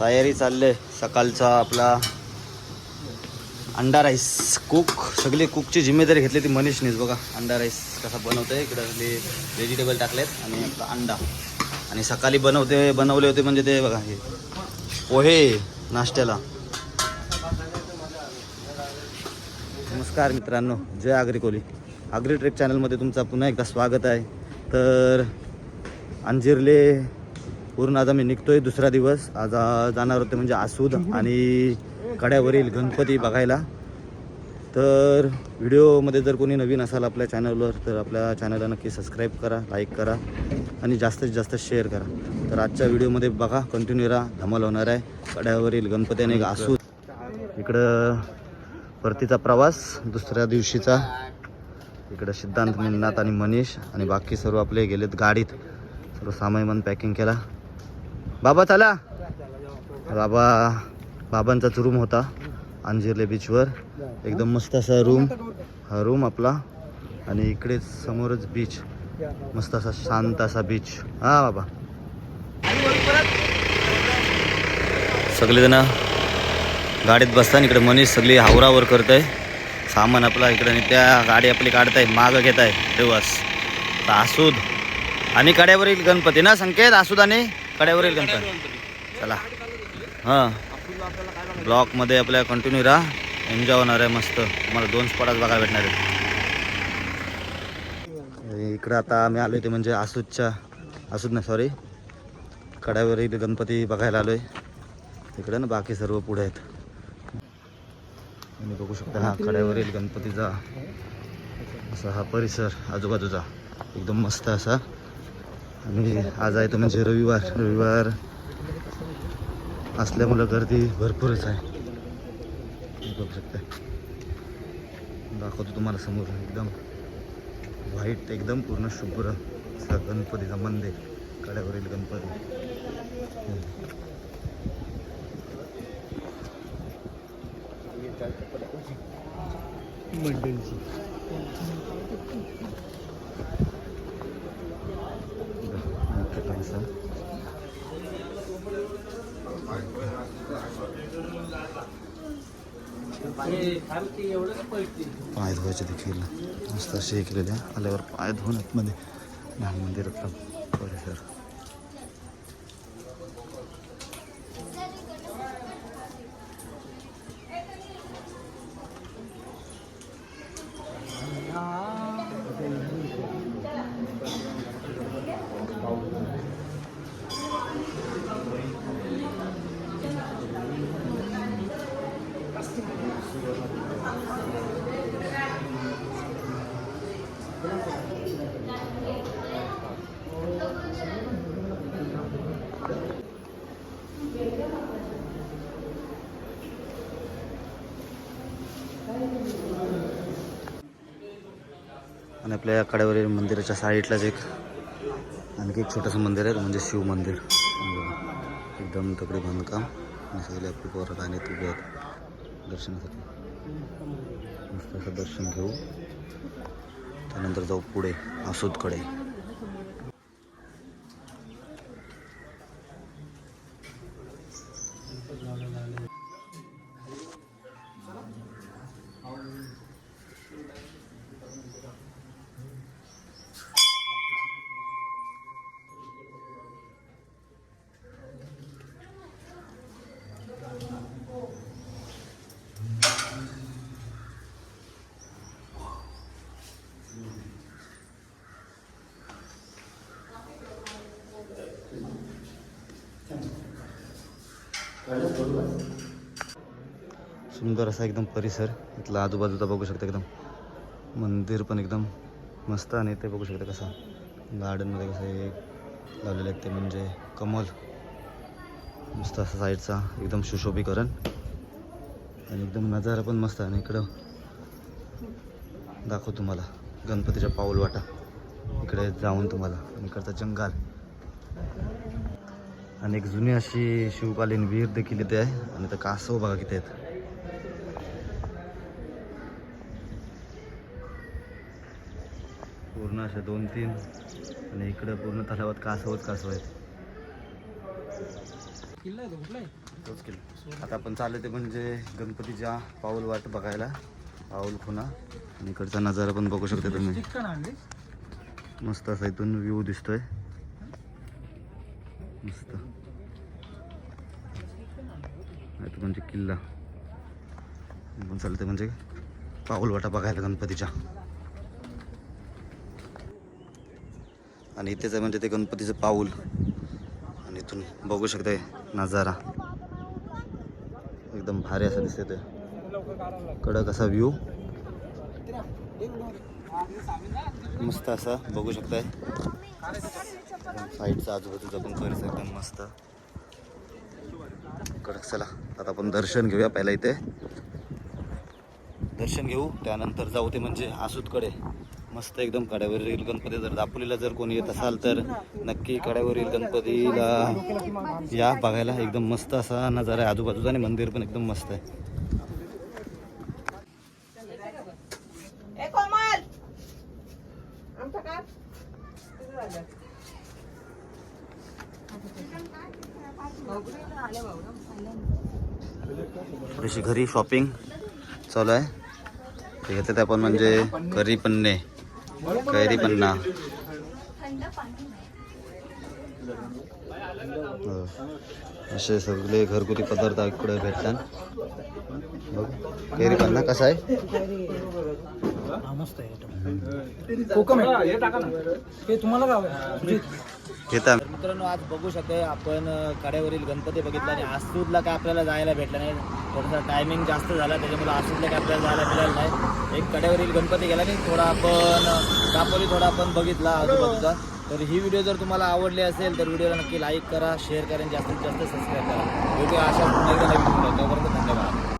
तयारी चालले सकाळचा आपला अंडा राईस कुक सगळी कुकची जिम्मेदारी घेतली ती मनीषनीच. बघा अंडा राईस कसा बनवतो आहे इकडं सगळे व्हेजिटेबल टाकलेत आणि आपला अंडा. आणि सकाळी बनवते बनवले होते म्हणजे ते बघा हे. पोहे नाश्त्याला. नमस्कार मित्रांनो जय आगरी कोली. आगरी ट्रेक चॅनलमध्ये तुमचा पुन्हा एकदा स्वागत आहे. तर अंजिरले पूर्ण आज आम्ही निघतोय दुसरा दिवस. आज जाणार होते म्हणजे आसूद आणि कड्यावरील गणपती बघायला. तर व्हिडिओमध्ये जर कोणी नवीन असाल आपल्या चॅनलवर तर आपल्या चॅनलला नक्की सबस्क्राईब करा लाईक करा आणि जास्तीत जास्त शेअर करा. तर आजच्या व्हिडिओमध्ये बघा कंटिन्यू राहा. धमाल होणार आहे. कड्यावरील गणपती आणि आसूद. इकडं परतीचा प्रवास दुसऱ्या दिवशीचा. इकडं सिद्धांत मिन्नाथ आणि मनीष आणि बाकी सर्व आपले गेलेत गाडीत. सर्व सामान पॅकिंग केला. बाबा चला. बाबा बाबांचाच रूम होता अंजिरले बीचवर एकदम मस्त असा रूम हा रूम आपला. आणि इकडेच समोरच बीच मस्त असा शांत असा बीच हा बाबा. सगळेजण गाडीत बसताना इकडे मनीष सगळी हावरावर करत आहे सामान आपला इकडे आणि त्या गाडी आपली काढताय मागं घेत आहे तर आसूद. आणि काड्यावरील गणपती ना संकेत? आसूद आणि? कड्यावर येईल गणपती. चला. हां. ब्लॉकमध्ये आपल्या कंटिन्यू राहा. एन्जॉय होणार आहे मस्त. तुम्हाला दोन स्पॉटात बघायला भेटणार आहे इकडं आता आम्ही आलो ते म्हणजे आसूदच्या आसूद नाही सॉरी कड्यावरील गणपती बघायला आलो आहे इकडं ना बाकी सर्व पुढे आहेत. तुम्ही बघू शकता हा कड्यावरील गणपतीचा असा हा परिसर आजूबाजूचा. एकदम मस्त असा. आणि आज आहे तो म्हणजे रविवार रविवार असल्यामुळं गर्दी भरपूरच आहे. बघू शकता. दाखवतो तुम्हाला समोर एकदम व्हाईट एकदम पूर्ण शुभ्र असा गणपतीचा मंदिर कड्यावरील गणपती. मंडळीची मोठं असं पाय धुवायचे देखील. मस्त असे केलेले आल्यावर पाय धुवून आतमध्ये लहान मंदिरातला परिसर. आणि आपल्या या कड्यावरील मंदिराच्या साईडलाच एक आणखी एक छोटंसं मंदिर आहे म्हणजे शिव मंदिर. एकदम तगडी बांधकाम. आणि सगळे आपली पोरत आणि नाही उभे आहेत. दर्शनासाठी. मस्त असं दर्शन घेऊ. त्यानंतर जाऊ पुढे आसूदकडे सुंदर असा एकदम परिसर. इथला आजूबाजूचा बघू शकता एकदम मंदिर पण एकदम मस्त आणि ते बघू शकता कसा गार्डनमध्ये कसं हे लावलेलं आहे ते म्हणजे कमल. मस्त असा साईडचा एकदम सुशोभीकरण आणि एकदम नजारा पण मस्त आहे. आणि इकडं दाखव तुम्हाला गणपतीच्या पाऊल वाटा इकडे जाऊन तुम्हाला इकडचा जंगाल. आणि एक जुनी अशी शिवकालीन विहीर देखील इथे आहे. आणि तर कासव बघा किती आहेत. पूर्ण अशा दोन तीन. आणि इकडं पूर्ण तलावात कासवच कासव आहेत. किल्ला तोच केलं आता आपण चाललो ते म्हणजे गणपतीच्या पाऊल वाट बघायला. पाऊल खुणा. आणि इकडचा नजारा पण बघू शकता तुम्ही. मस्त असा इथून व्ह्यू दिसतोय. मस्त. इथं म्हणजे किल्ला. पण चालते म्हणजे पाऊल वाटा बघायला गणपतीच्या. आणि इथेच आहे म्हणजे ते गणपतीचं पाऊल. आणि इथून बघू शकताय नजारा. एकदम भारी असं दिसते ते. कडक असा व्ह्यू मस्त असा बघू शकताय. साईडचा आजूबाजूचा पण परिसर एकदम मस्त. कडक चला. आता आपण दर्शन घेऊया पहिला इथे. दर्शन घेऊ त्यानंतर जाऊ ते म्हणजे आसूतकडे. मस्त एकदम कड्यावरील गणपती. जर दापोलीला जर कोणी येत असाल तर नक्की कड्यावरील गणपतीला या बघायला. एकदम मस्त असा नजारा आहे. आजूबाजूचा आणि मंदिर पण एकदम मस्त आहे ए कोमल आमचं काय थोडीशी घरी शॉपिंग चालू आहे. ते घेतात आपण म्हणजे करी पन्ने. कैरी पन्ना. असे सगळे घरगुती पदार्थ इकडे भेटतात. बघ कैरी पन्ना कसा आहे? हा मस्त आहे कोकम आहे. ते तुम्हाला घेता मित्रांनो आज बघू शकते आपण कड्यावरील गणपती बघितला आणि आसूरला काय आपल्याला जायला भेटलं नाही. थोडासा टायमिंग जास्त झाला त्याच्यामुळे आसूरला काय आपल्याला जायला मिळालं नाही. एक कड्यावरील गणपती गेला नाही थोडा आपण दापोली थोडा आपण बघितला आजूबाजूचा. तर ही व्हिडिओ जर तुम्हाला आवडली असेल तर व्हिडिओला नक्की लाईक करा शेअर करा आणि जास्तीत जास्त सबस्क्राईब करा. व्हिडिओ अशा पुन्हा एकदा नवीन व्हिडिओ